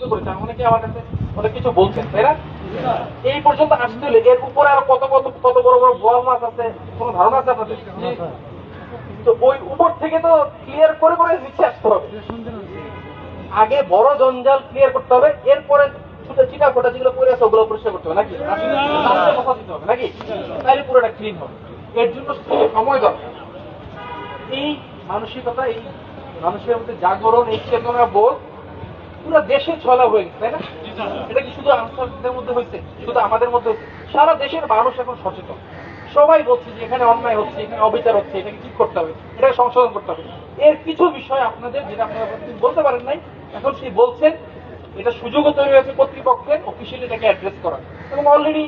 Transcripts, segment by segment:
আমার কাছে কিছু বলছেন তাই না? এই পর্যন্ত আসতে হলে এর উপরে আরও কত কত কত বড় বড় মাছ আছে কোনো ধারণা আছে আপনাদের? তো ওই উপর থেকে তো ক্লিয়ার করে করে নিচে আসতে হবে। আগে বড় জঞ্জাল ক্লিয়ার করতে হবে এরপরে ছোট ফোটা যেগুলো পড়ে আছে ওগুলো পরিষ্কার করতে হবে নাকি? কথা দিতে হবে নাকি? তাহলে পুরোটা ক্লিন হবে। এর জন্য সময় দরকার। এই মানসিকতা এই মানুষের মধ্যে জাগরণ এই চেতনা বোধ পুরো দেশে ছলা হয়ে গেছে, তাই না? এটা কি শুধু আনসারদের মধ্যে হয়েছে? শুধু আমাদের মধ্যে হয়েছে? সারা দেশের মানুষ এখন সচেতন। সবাই বলছে যে এখানে অন্যায় হচ্ছে, এখানে অবিচার হচ্ছে, এটাকে ঠিক করতে হবে, এটাকে সংশোধন করতে হবে। এর কিছু বিষয় আপনাদের, যেটা আপনারা বলতে পারেন নাই, এখন সেই বলছেন, এটা সুযোগও তৈরি হয়েছে কর্তৃপক্ষের অফিসিয়ালি এটাকে অ্যাড্রেস করা এবং অলরেডি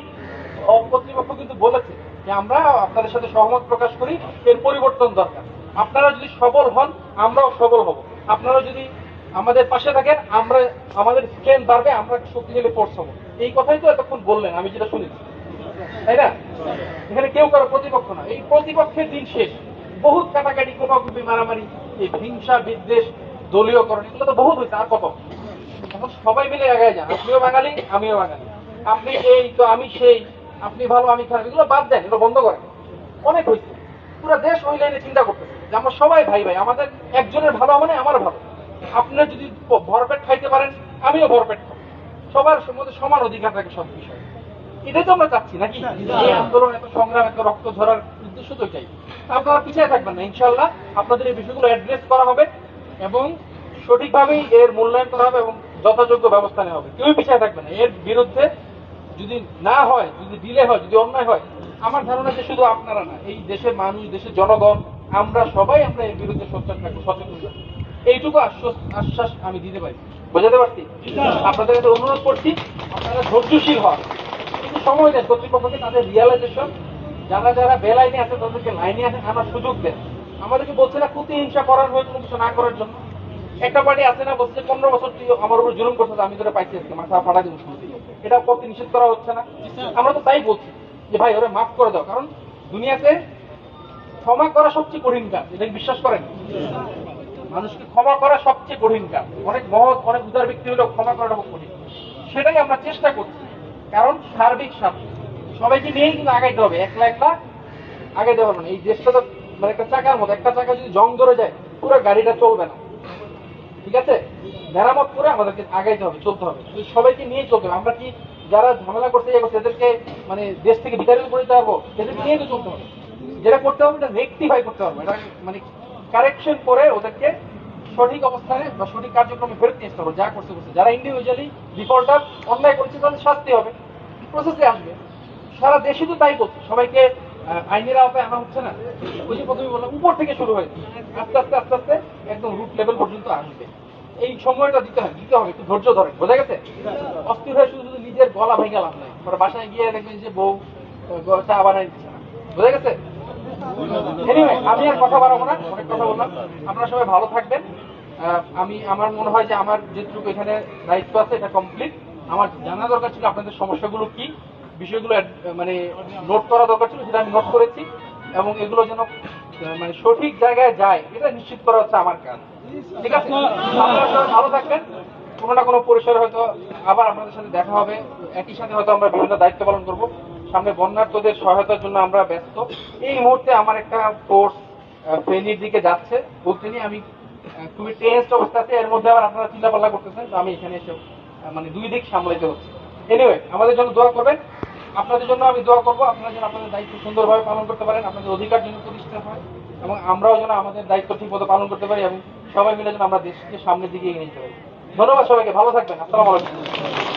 কর্তৃপক্ষ কিন্তু বলেছে যে আমরা আপনাদের সাথে সহমত প্রকাশ করি, এর পরিবর্তন দরকার। আপনারা যদি সবল হন, আমরাও সবল হব। আপনারা যদি আমাদের পাশে থাকেন, আমরা আমাদের স্ট্রেংথ বাড়বে, আমরা শক্তিশালী ফোর্স হব। এই কথাই তো এতক্ষণ বললেন, আমি যেটা শুনেছি। তাই না? এখানে কেউ কারও প্রতিপক্ষ না। এই প্রতিপক্ষের দিন শেষ। বহুত কাটাকাটি কোপাকুপি মারামারি, এই হিংসা, বিদ্বেষ, দলীয়করণ, এগুলো তো বহুত হয়েছে, আর কত? এখন সবাই মিলে এগিয়ে যান। আপনিও বাঙালি, আমিও বাঙালি। আপনি এই, তো আমি সেই, আপনি ভালো, আমি খারাপ, এগুলো বাদ দেন, এগুলো বন্ধ করেন। অনেক হয়েছে। পুরো দেশ ওই লাইনে চিন্তা করতেছে যে আমরা সবাই ভাই ভাই আমাদের একজনের ভালো মানে আমার ভালো আপনার যদি ভরপেট খাইতে পারেন আমিও ভরপেট খাব। সবার মধ্যে সমান অধিকার থাকে সব বিষয়ে। এটাই তো আমরা চাচ্ছি নাকি? এই আন্দোলন এত সংগ্রাম এত রক্ত ঝরার উদ্দেশ্য তো চাই আপনারা পিছিয়ে থাকবেন না ইনশাল্লাহ আপনাদের এই বিষয়গুলো অ্যাড্রেস করা হবে এবং সঠিকভাবেই এর মূল্যায়ন করা হবে এবং যথাযোগ্য ব্যবস্থা নেওয়া হবে। কেউই পিছিয়ে থাকবে না। এর বিরুদ্ধে যদি না হয় যদি ডিলে হয় যদি অন্যায় হয় আমার ধারণা যে শুধু আপনারা না এই দেশের মানুষ দেশের জনগণ আমরা সবাই আমরা এর বিরুদ্ধে সচেতন থাকব সচেতন থাকব। এইটুকু আশ্বাস আশ্বাস আমি দিতে পারি। বোঝাতে পারছি? আপনাদের কাছে অনুরোধ করছি আপনারা ধৈর্যশীল হন। কিন্তু সময় দেন কর্তৃপক্ষকে তাদের রিয়ালাইজেশন যারা যারা বেলাইনে আছে তাদেরকে লাইনে আছে আনার সুযোগ দেন। আমাদেরকে বলছে না প্রতিহিংসা করার হয়ে কোনো কিছু না করার জন্য। একটা পার্টি আছে না বলছে পনেরো বছর তুই আমার উপর জুলুম করছে আমি তোরা পাইছি আজকে মাথা ফাটা দিব এটা করতে নিষেধ করা হচ্ছে না? আমরা তো তাই বলছি যে ভাই ওরা মাফ করে দাও কারণ দুনিয়াতে ক্ষমা করা সবচেয়ে কঠিন কাজ এটা বিশ্বাস করেন? মানুষকে ক্ষমা করা সবচেয়ে কঠিন কাজ। অনেক মহৎ, অনেক উদার ব্যক্তি হলেও ক্ষমা করাটা কঠিন। সেটাই আমরা চেষ্টা করছি। কারণ সার্বিক স্বার্থে। সবাইকে নিয়েই কিন্তু আগাইতে হবে। একলা একলা আগাইতে পারব না। এই দেশটা তো মানে একটা চাকার মতো। একটা চাকা যদি জং ধরে যায়, পুরো গাড়িটা চলবে না। ঠিক আছে? মেরামত করে আমাদেরকে আগাইতে হবে, চলতে হবে। তো সবাইকে নিয়ে চলতে হবে। আমরা কি যারা ঝামেলা করতে যাব, সেদেরকে মানে দেশ থেকে বিতাড়িত করে দিতে পারব? সেদেরকে নিয়ে তো চলতে হবে। যেটা করতে হবে এটা রেক্টিফাই করতে হবে। এটা মানে কারেকশন করে ওদেরকে সঠিক অবস্থানে বা সঠিক কার্যক্রমে ফেরত নিয়ে আসতে হবে, যা করতে করছে। যারা ইন্ডিভিজুয়ালি ডিফল্টার অন্যায় করেছে, তাদের শাস্তি হবে। প্রসেসে আসবে। সারা দেশে তো তাই করছে। সবাইকে আইনের আওতায় আনা হচ্ছে না। ওই যে প্রথমে বললাম, উপর থেকে শুরু হয়েছে। আস্তে আস্তে আস্তে আস্তে একদম রুট লেভেল পর্যন্ত আসবে। এই সময়টা দিতে হবে দিতে হবে। একটু ধৈর্য ধরেন, বোঝা গেছে? অস্থির হয়ে শুধু শুধু নিজের গলা ভেঙে লাভ নাই। বাসায় গিয়ে দেখবেন যে বউ চা বানাই দিচ্ছে না। বোঝা গেছে? আমি আর কথা বাড়াবো না, অনেক কথা বললাম। আপনারা সবাই ভালো থাকবেন। আমি, আমার মনে হয় যে আমার যেটুকু এখানে দায়িত্ব আছে, এটা কমপ্লিট আমার জানা দরকার ছিল আপনাদের সমস্যাগুলো কি, বিষয়গুলো মানে নোট করা দরকার ছিল, সেটা আমি নোট করেছি। এবং এগুলো যেন মানে সঠিক জায়গায় যায়, এটা নিশ্চিত করা হচ্ছে আমার কাজ। ঠিক আছে? আপনারা সবাই ভালো থাকবেন। কোনো না কোনো পরিসরে হয়তো আবার আপনাদের সাথে দেখা হবে। একই সাথে হয়তো আমরা বিভিন্ন দায়িত্ব পালন করব। সামনে বন্যার্থদের সহায়তার জন্য আমরা ব্যস্ত। এই মুহূর্তে আমার একটা ফোর্স ফেনীর দিকে যাচ্ছে। বলতে নিয়ে আমি খুবই টেন্সড অবস্থা আছে এর মধ্যে আবার আপনারা চিন্তা পাল্লা করতেছেন। তো আমি এখানে এসে মানে দুই দিক সামলাইতে হচ্ছে। এনিওয়ে আমাদের জন্য দোয়া করবেন। আপনাদের জন্য আমি দোয়া করব। আপনারা যেন আপনাদের দায়িত্ব সুন্দরভাবে পালন করতে পারেন। আপনাদের অধিকার যেন প্রতিষ্ঠা হয় এবং আমরাও যেন আমাদের দায়িত্ব ঠিক মতো পালন করতে পারি এবং সবাই মিলে যেন আমরা দেশকে সামনের দিকে এগিয়ে নিতে পারি। ধন্যবাদ সবাইকে। ভালো থাকবেন। আসসালামু আলাইকুম।